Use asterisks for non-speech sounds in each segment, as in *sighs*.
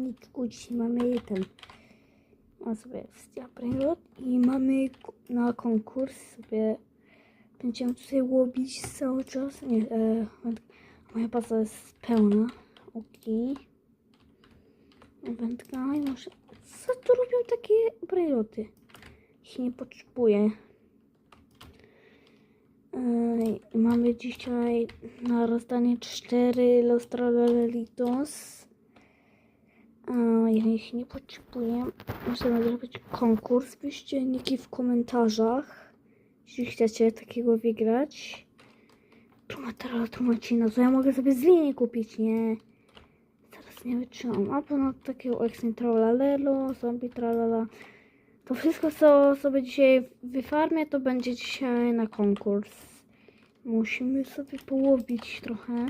Niczku, dzisiaj mamy ten. Mam sobie Brainrot i mamy na konkurs sobie będziemy tutaj łowić cały czas. Nie, e, moja baza jest pełna. Okej. Wędka i muszę. Co tu robią takie brainroty? Ich nie potrzebuję. Ej, mamy dzisiaj na rozdanie cztery Los Tralalitos. A ja ich nie potrzebuję. Muszę zrobić konkurs. Piszcie niki w komentarzach, jeśli chcecie takiego wygrać. Tu ma teraz tłumacina, to ja mogę sobie z linii kupić, nie? Teraz nie wytrzymam. A ponad takiego Extreme Tralalelo, Zombie Tralala. To wszystko, co sobie dzisiaj wyfarmię, to będzie dzisiaj na konkurs. Musimy sobie połowić trochę.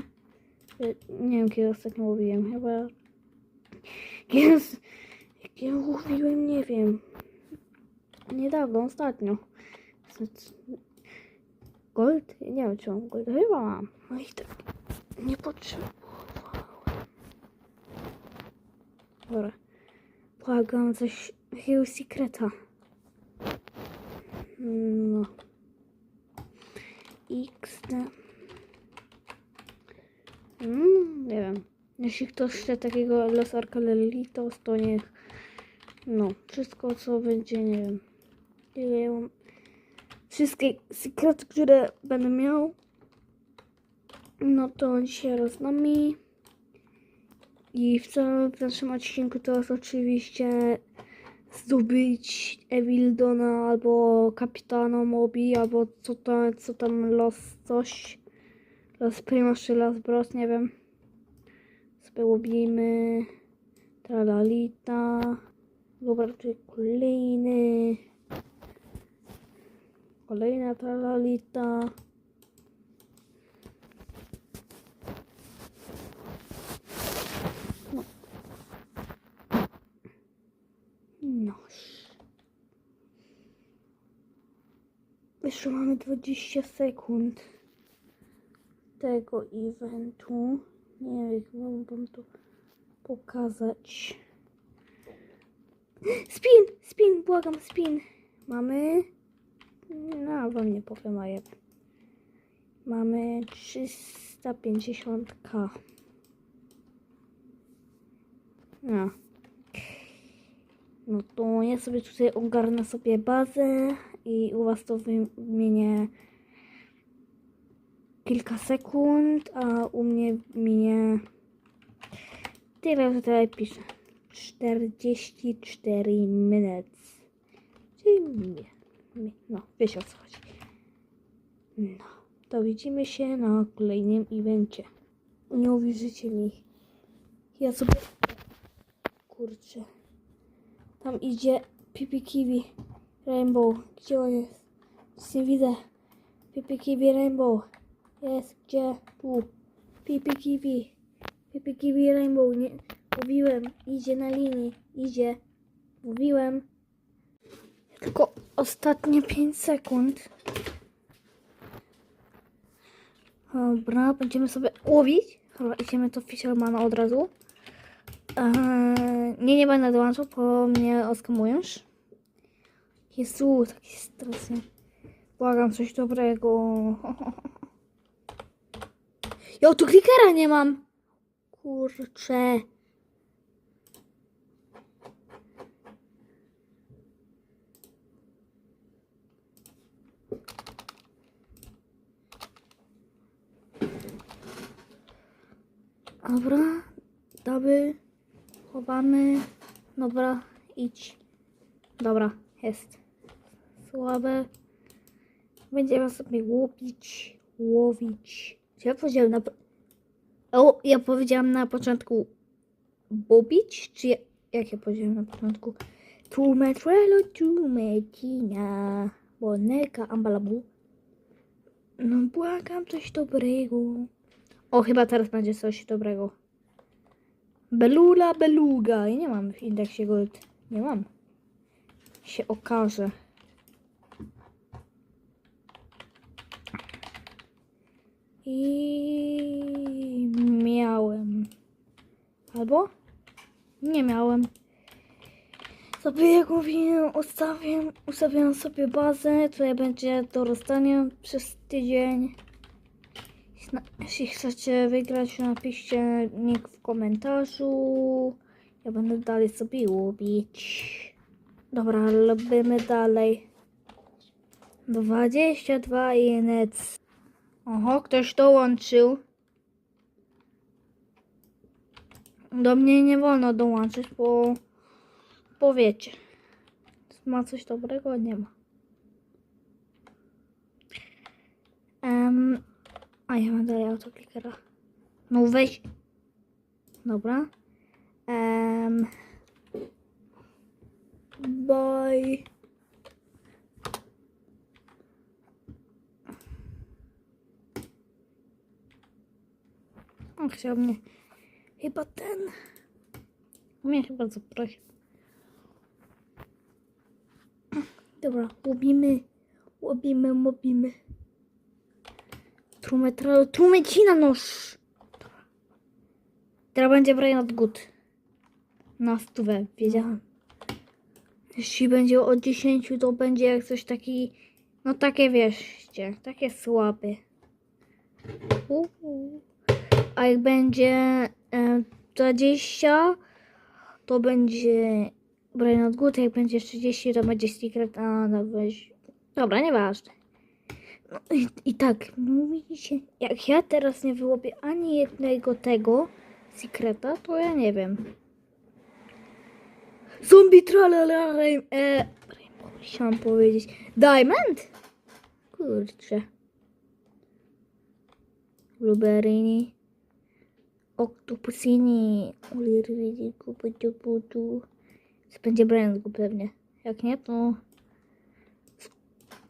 Nie wiem, kiedy ostatnio łowiłem. Chyba... Jak ja łowiłem, nie wiem. Niedawno, ostatnio. Gold? Nie wiem, czy mam gold. Chyba mam. No i tak nie potrzebowałem. Dobra. Błagam coś takiego sekreta. No. XD. Mm, nie wiem. Jeśli ktoś chce takiego Los Arcalelitos, to niech. No, wszystko co będzie, nie wiem. Ile ja mam. Wszystkie sekrety, które będę miał. No to dzisiaj roznami. I w całym naszym odcinku to jest oczywiście zdobyć Evildona albo Kapitana Mobi, albo co tam, co tam los coś. Los Primus czy Los Bros, nie wiem. Sobie łubimy. Tralalita. Dobra, tutaj kolejny. Kolejna tralalita. No. Jeszcze mamy 20 sekund tego eventu. Nie wiem, jak mam wam pokazać. Spin! Spin! Błagam, spin! Mamy... No, wam nie powiem, a jak. Mamy 350k. No. No to ja sobie tutaj ogarnę sobie bazę i u was to wymienię kilka sekund, a u mnie minie tyle tutaj piszę 44 minutes. Czyli mnie. mi- No, wiecie o co chodzi. No, to widzimy się na kolejnym evencie. Nie uwierzycie mi. Ja sobie kurczę. Tam idzie Pipi Kiwi Rainbow. Gdzie on jest? Nic nie widzę. Pipi Kiwi Rainbow. Jest gdzie? Tu. Pipi Kiwi. Pipi Kiwi Rainbow. Nie. Mówiłem. Idzie na linii. Idzie. Mówiłem. Tylko ostatnie 5 sekund. Dobra, będziemy sobie łowić. Dobra, idziemy to Fishermana od razu. Eee, nie, nie będę dołączał, bo mnie oskamujesz. Jezu, taki stresy. Błagam, coś dobrego. *laughs* Jo, tu klikera nie mam. Kurczę. Dobra, doby. Chowamy. Dobra, idź. Dobra, jest. Słabe. Będziemy sobie łowić, łowić. Ja powiedziałem na... O, ja powiedziałam na początku bobić? Czy ja... jak ja powiedziałem na początku? Tu metrelo, tu mecina. Boneka, ambalabu. No błagam, coś dobrego. O, chyba teraz będzie coś dobrego. Belula, beluga. I nie mam w indeksie gold. Nie mam. Się okaże. I miałem. Albo? Nie miałem. Mówiłem, ustawiam, ustawiam sobie bazę, tutaj będzie do rozdania przez tydzień. Jeśli chcecie wygrać, napiszcie nick w komentarzu. Ja będę dalej sobie łubić. Dobra, robimy dalej. 22 inec. Oho, ktoś dołączył. Do mnie nie wolno dołączyć, bo, bo wiecie. Ma coś dobrego? Nie ma. Em, a ja mam dalej autoklikera. No weź. Dobra. Um, bye. On chciał mnie chyba ten. Mnie chyba zaprosił. Dobra, łobimy, łobimy, łobimy. Trumetra, trumecina. Dobra. Teraz będzie Brian Good. Na stówę, wiedziałam. Jeśli będzie od 10, to będzie jak coś taki, no takie wierzcie, takie słabe. Uhu. A jak będzie e, 20, to będzie Brian Good, jak będzie 30, to będzie Secret, a no weź. Dobra, nieważne. No i, i tak, no widzicie, jak ja teraz nie wyłobię ani jednego tego Secreta, to ja nie wiem. Zombie tralala, e, chciałam powiedzieć. Diamond? Kurczę. Blueberry. Octopusini. To będzie brand pewnie. Jak nie, to...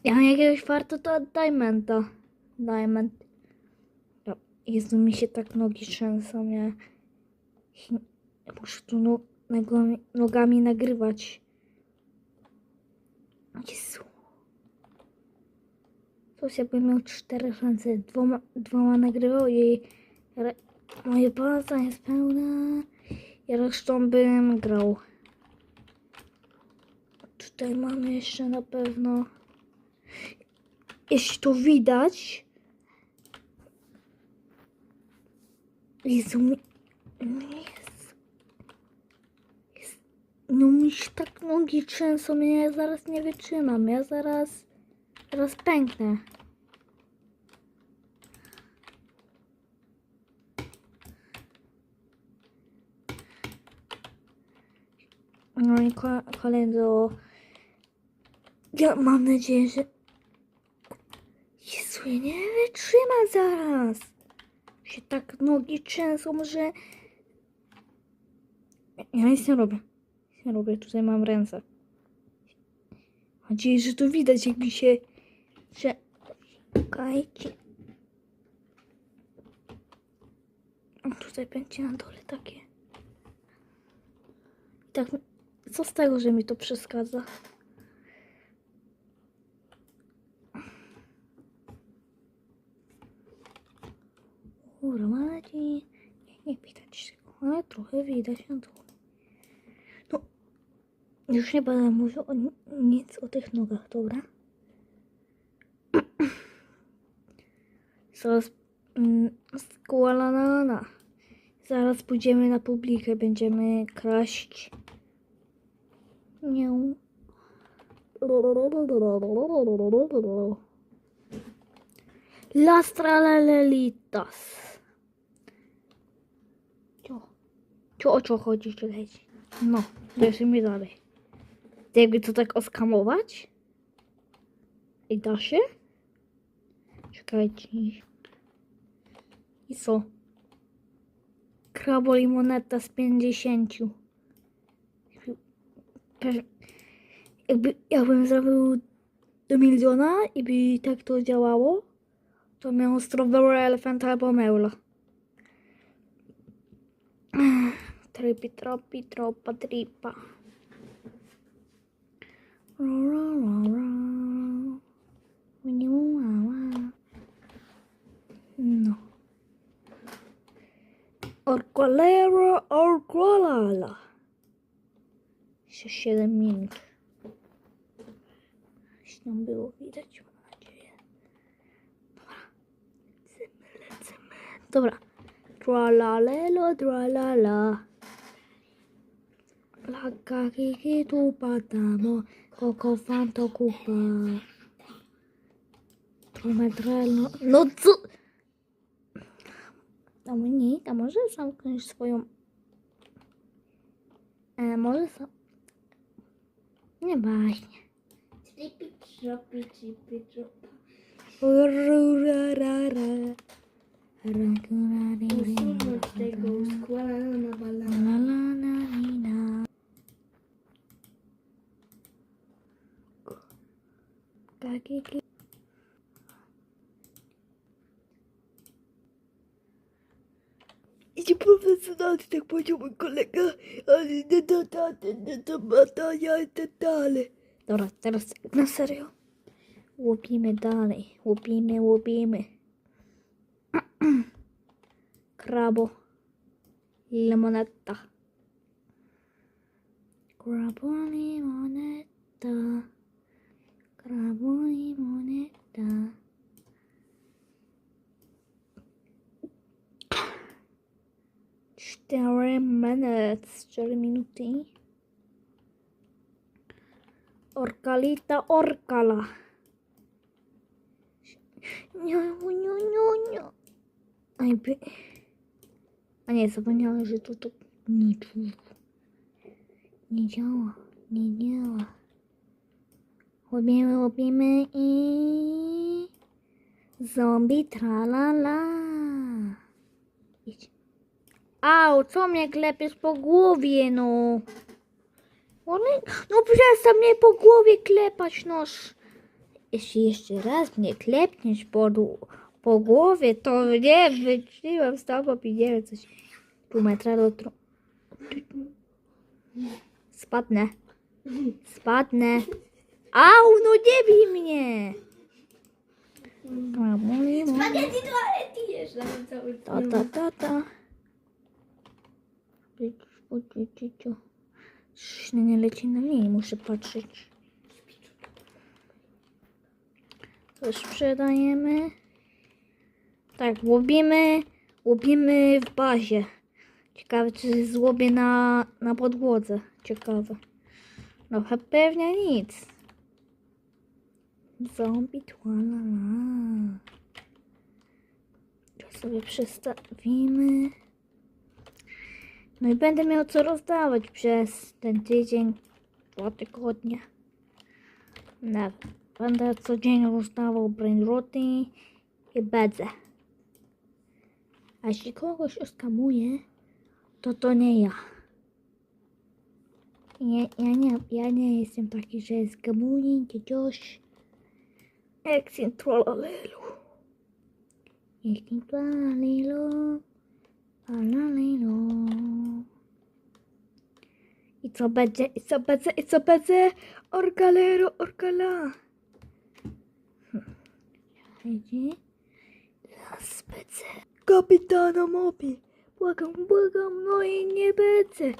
Ja mam jakiegoś farta, to Diamanta. Diamond. No, Jezu, mi się tak nogi trzęsą, ja... Ja muszę tu no, nogami, nogami nagrywać. Jezu. To jakbym miał cztery ręce, dwoma, dwoma nagrywał i moje baza jest pełna i resztą bym grał. Tutaj mamy jeszcze na pewno, jeśli to widać, Jezu, mi, jest, jest, no mi się tak nogi trzęsą, ja zaraz nie wytrzymam, ja zaraz, zaraz pęknę. No i ko- kolego, ja mam nadzieję, że... Jezu, ja nie wytrzymam zaraz. Się tak nogi trzęsą, że... Ja nic nie robię. Nic nie robię, tutaj mam ręce. Mam nadzieję, że to widać, jak mi się... Że... Czekajcie. Tutaj będzie na dole takie. Tak, co z tego, że mi to przeszkadza? Gromadzi. Nie, nie widać tego, ale trochę widać na dole. No, już nie będę mówił o, ni- nic o tych nogach, dobra? Zaraz mm, skłalanana. Zaraz pójdziemy na publikę, będziemy kraść. Nie. Las tralelelitas. Co? Co o co chodzi tutaj? No, lecimy dalej. Jakby to tak oskamować? I da się? Czekajcie. I co? Krabol i moneta z 50 jakby jakbym zrobił do miliona i by tak to działało, to miał Strawberry Elephant albo Meula. *sighs* Tripi, tropi, tropa, tripa. No. Orcolero, orcolala. 27 minut. Jeśli było widać, mam nadzieję. Dobra. Lecimy, lecimy. Dobra. Tralalelo, tralala. La kakiki tu patano, koko fanto kupa. Trometrelo. No co? Dominik, a może zamknąć swoją... E, może sam... Nie właśnie. Trippy, troppy, trippy, troppa. Ururarara. Usunąć tego składana na balana. La la la li, la. Kakiki. Idzie profesjonalny, tak powiedział mój kolega, ale nie do taty, nie do badania i tak dalej. Dobra, teraz na serio. Łupimy dalej. Łupimy, łupimy. Krabo. *clears throat* Limonetta. Krabo, limonetta. Krabo, limonetta. Cztery minutes. Cztery minuty. Orkalita orkala. Nie, nie, nie, nie. Aj, by... A nie, zapomniałem, że to to nie działa. Nie działa, nie działa. Łobimy, łobimy i... Zombie tralala. Au, co mnie klepiesz po głowie, no? One, no przestań mnie po głowie klepać, noż. Jeśli jeszcze raz mnie klepniesz po, po głowie, to nie wytrzymam z tobą i nie wiem coś. Pół metra do tru... Spadnę. Spadnę. Au, no nie bij mnie. Spaghetti toalety jeżdżam cały Ta, ta, ta, ta. Być. Coś nie leci na mnie, muszę patrzeć. To sprzedajemy. Tak, łobimy, łobimy w bazie. Ciekawe, czy złobię na, na podłodze. Ciekawe. No pewnie nic. Zombie tłalala. To sobie przestawimy. No i będę miał co rozdawać przez ten tydzień, dwa tygodnie. No, będę codziennie rozdawał brainroty i bedzę. A jeśli kogoś oskamuje, to to nie ja. Ja, ja, nie, ja nie jestem taki, że skamuję czy coś. Exin trollalelu. Exin trollalelu. I co będzie, i co będzie, i co będzie? Orgalero, orgala. Idzie. Las będzie. Kapitano Mobi, błagam, błagam, no i nie będzie.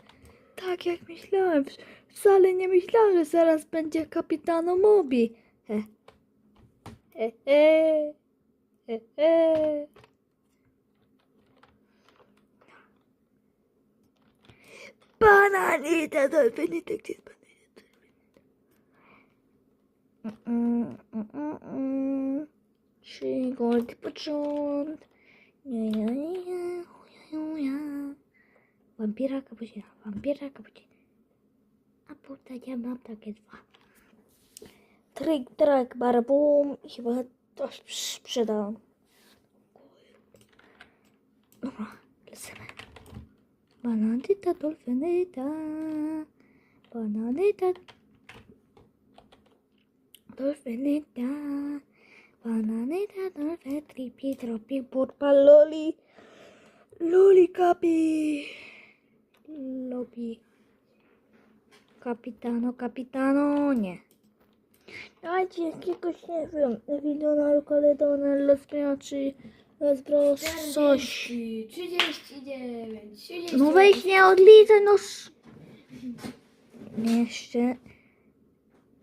Tak jak myślałem, wcale nie myślałem, że zaraz będzie kapitano Mobi. He. He, he. He, he. Jest bananita? Mm, mm, mm, mm. Trzy goldy począt. Wampira kapucina, wampira kapucina. A potem ja mam takie dwa. Trik, trak, barabum. Chyba to sprzedałam. Dobra. Bananita, dolfinita. Bananita, Dolfinita, bananita, dolfin, tripi, tropi, purpa, loli, loli, capi, lobi, kapitano, kapitano, nie. Dajcie jakiegoś, nie wiem, Evidona, Koledona, Los Piaci, Los Bros, coś. 39, 39. No weź nie odliczę, no sz... Jeszcze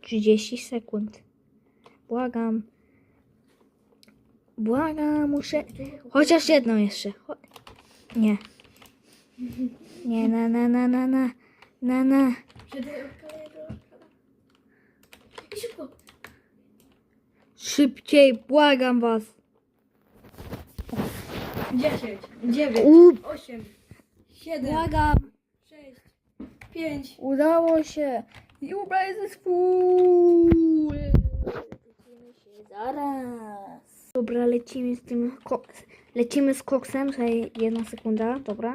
30 sekund. Błagam. Błagam, muszę. Chociaż jedną jeszcze. Cho- Nie. Nie, na, na, na, na, na. Na, na. Szybciej, błagam was. 10, 9, U, 8, 7, błagam. 6, 5. Udało się. Full. Widzimy się zaraz. Dobra, lecimy z tym. Ko- lecimy z koksem. Czekaj, Jedna sekunda, dobra.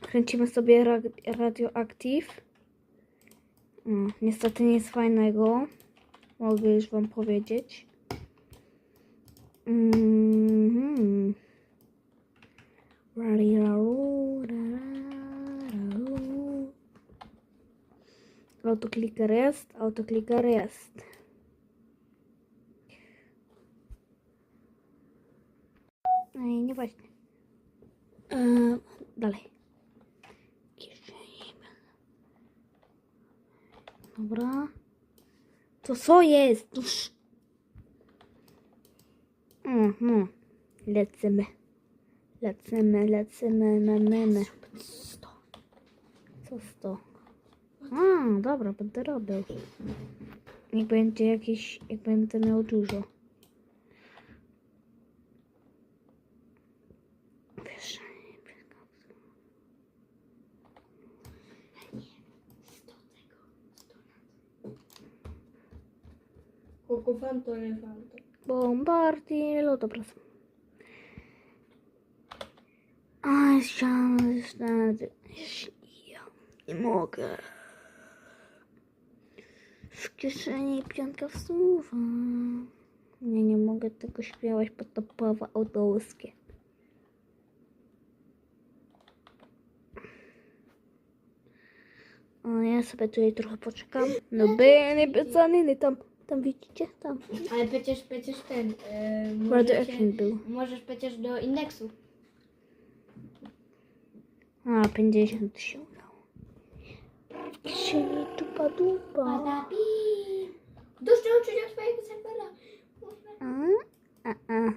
Kręcimy sobie ra- radioaktyw. Mm, niestety nic fajnego. Mogę już wam powiedzieć. Mhm. Rariraru, Autoklik rest, autoklik rest. Ej, no nie właśnie. Eee, dalej. Dobra. To co jest? Mhm. Lecimy. Lecimy, lecimy, mememy. Co z to? A, dobra, będę robił. Jak będzie jakiś, jak będę miał dużo. Wiesz, Coco fanto, elefanto. Bombardier, no dobra. Są. A, chciałam znać. Ja nie mogę. W kieszeni piątka wsuwa. Nie, nie mogę tego śpiewać, bo to prawa autorskie. O, ja sobie tutaj trochę poczekam. No by, nie tam, tam widzicie, tam. Ale przecież, przecież ten. Yy, możecie- był. Możesz przecież do indeksu. A, 50 się udało. Tupa dupa. Patapi. Dość uczyć od swojego serwera. A, a, a.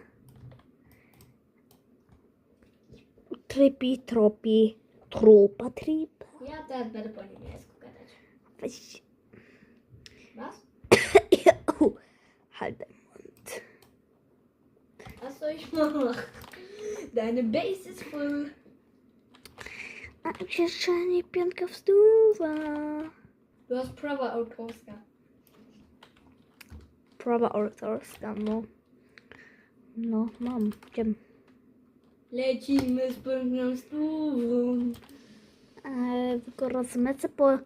Trypi, tropi, trupa, tripa. Ja teraz będę po niemiecku gadać. Weź. Was? *coughs* Halt Mund. Was soll ich machen? Deine Base ist voll. A w kieszeni piątka wstuwa. Du hast prawa autorska. Prawa autorska, no. No, mam. Wiem. Lecimy z pełną stówą. E, tylko rozmycę, bo,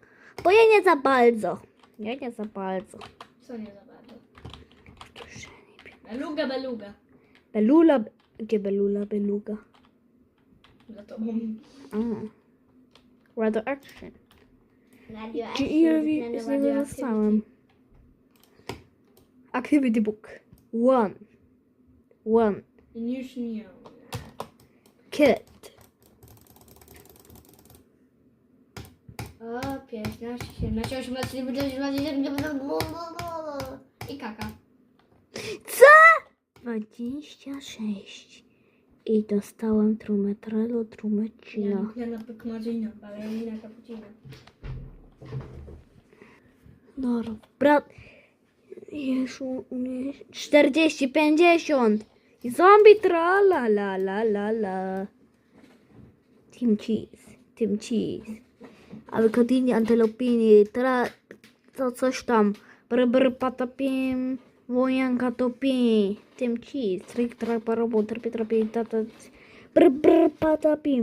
bo ja nie za bardzo. Ja nie za bardzo. Co nie za bardzo. Kieszeni piątka. Beluga, beluga. Belula, be- gdzie belula, beluga? Za tobą. A. Radio Action. Radio Czy ile z niego dostałem? Activity Book. One. One. Już nie. Kid. O, 15, 17, 18, 19, 20, 19, i kaka. Co? 26. I dostałem trumetrelo, Ja trumecina. ja na pekmarzina, balerina, cappuccino. No, brat. Jezu, u mnie 40, 50. I zombie tra la la la la la. Team cheese, team cheese. Awikotini, antylopini, tra... To coś tam. Br br patapim. Voyang katopi, tim cheese, trik trak para bon terpi terpi tatat, ber ber patapi,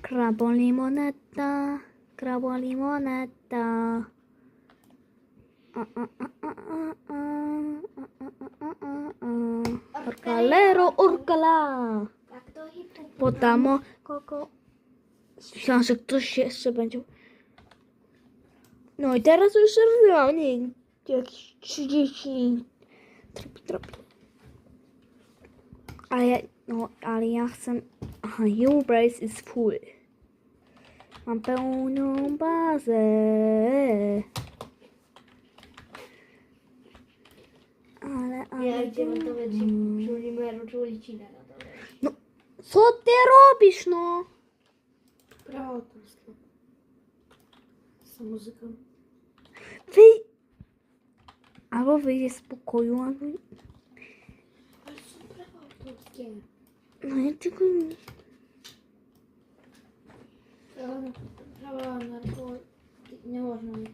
krabo limonata, krabo limonata, Orkalero orkala, potamo koko, sasuk tushe sebanjo. No i teraz już realnie jakieś 30 tropi, tropi. Ale ja, no, ale ja chcę... Aha, your brace is full. Mam pełną bazę. Ale, ale... Ja gdzie montować Julimeru Julicina na dole. Co ty robisz, no? Prawo autorskie. Z muzyką. Vem! Alô, vem esse Pocoyo, alô. Não é de comigo. Не можно.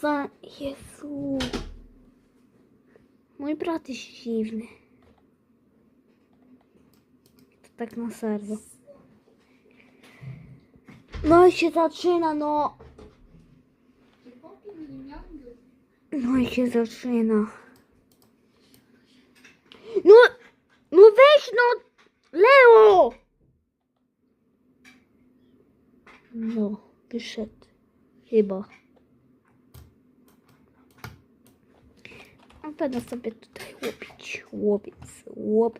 Сан Єсу. Мой брат і шівне. Tak na serio. No i się zaczyna, no. No i się zaczyna. No, no weź no, Leo! No, wyszedł. Chyba. A będę sobie tutaj łopić. Łopiec, łop.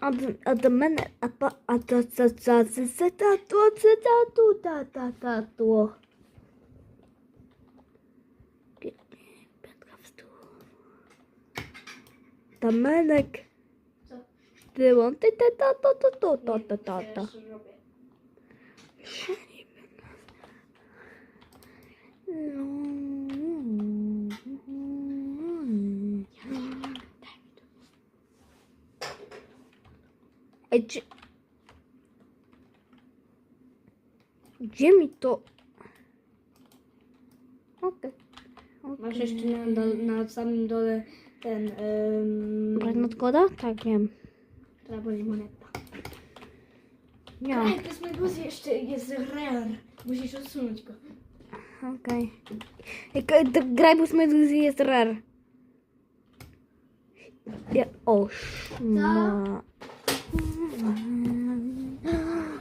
A, d- a do mnie, a pa, a to, co, co, co, co, ta, to, co, ta, tu, ta, ta, ta, to. Gdzie... Gdzie mi to... Okej. Masz jeszcze na, dole, na samym dole ten... Um, Brać nadgoda? Tak, wiem. Trzeba limonetta. Ja. Ej, to jest mój głos jeszcze jest rare. Musisz odsunąć go. Okej. Okay. Graj, bo Meduzy jest rare. Ja, o, szma.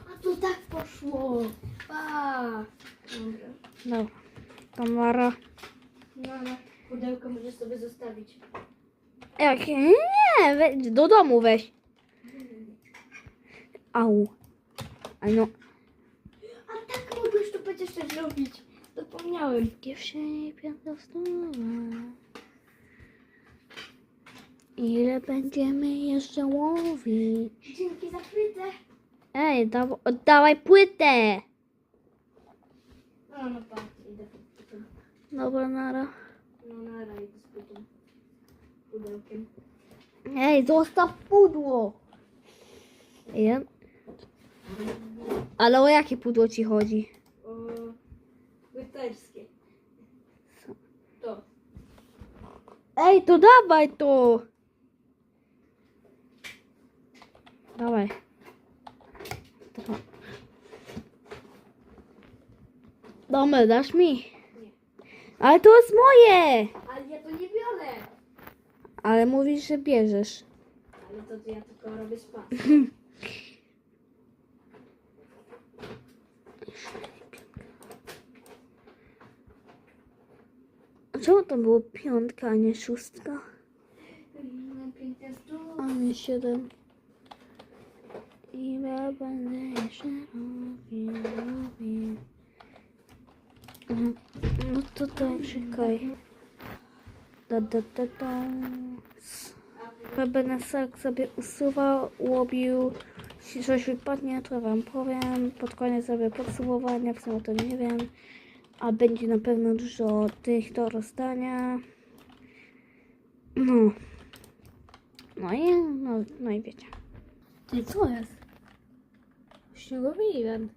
A tu tak poszło. A. Dobra. Dobra. Tamara. No ale pudełko możesz sobie zostawić. Jak? Nie, weź, do domu weź. Au. A no. A tak mogłeś to przecież też zrobić. Zapomniałem. Kieszeni piętnastowa. Ile będziemy jeszcze łowić? Dzięki za płytę. Ej, daw oddawaj płytę. No, no patrz, idę. Dobra, nara. No na raj z płytą. Pudełkiem. Ej, zostaw pudło. Ej, Ale o jakie pudło ci chodzi? O, płyterskie. To. Ej, to dawaj to. Dawaj. Dobra. Dobra, dasz mi? Nie. Ale to jest moje. Ale ja to nie biorę. Ale mówisz, że bierzesz. Ale to, to ja tylko robię spas. A czemu to było piątka, a nie szóstka? A nie siedem. Będę robił, robił. Mhm. No to to czekaj. Da, da, da, da. Ja będę tak sobie usuwał, łobił. Jeśli coś wypadnie, to wam powiem. Pod koniec sobie podsumowania, w sumie to nie wiem. A będzie na pewno dużo tych do rozdania. No. No i, no, no i wiecie. Ty co jest? Śniegowym.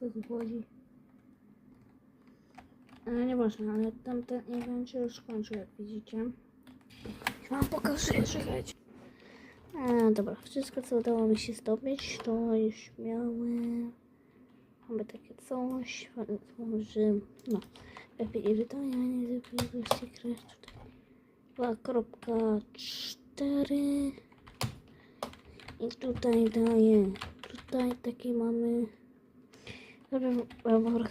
Co tu chodzi? Ale nieważne, ale tamten event się już kończył, jak widzicie. Już wam pokażę, czekajcie. A, dobra, wszystko co udało mi się zdobyć, to już miałem. Mamy takie coś, może, no, lepiej edytowania, nie lepiej secret tutaj. 2.4 i tutaj daję, tutaj takie mamy rower.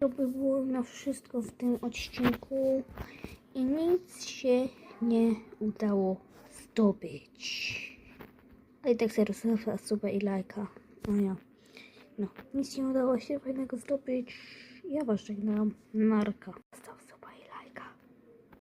To by było na wszystko w tym odcinku i nic się nie udało zdobyć. Ale tak sobie zostawia suba i lajka. No ja. No, nic nie udało się fajnego zdobyć. Ja was żegnam. Narka. Zostaw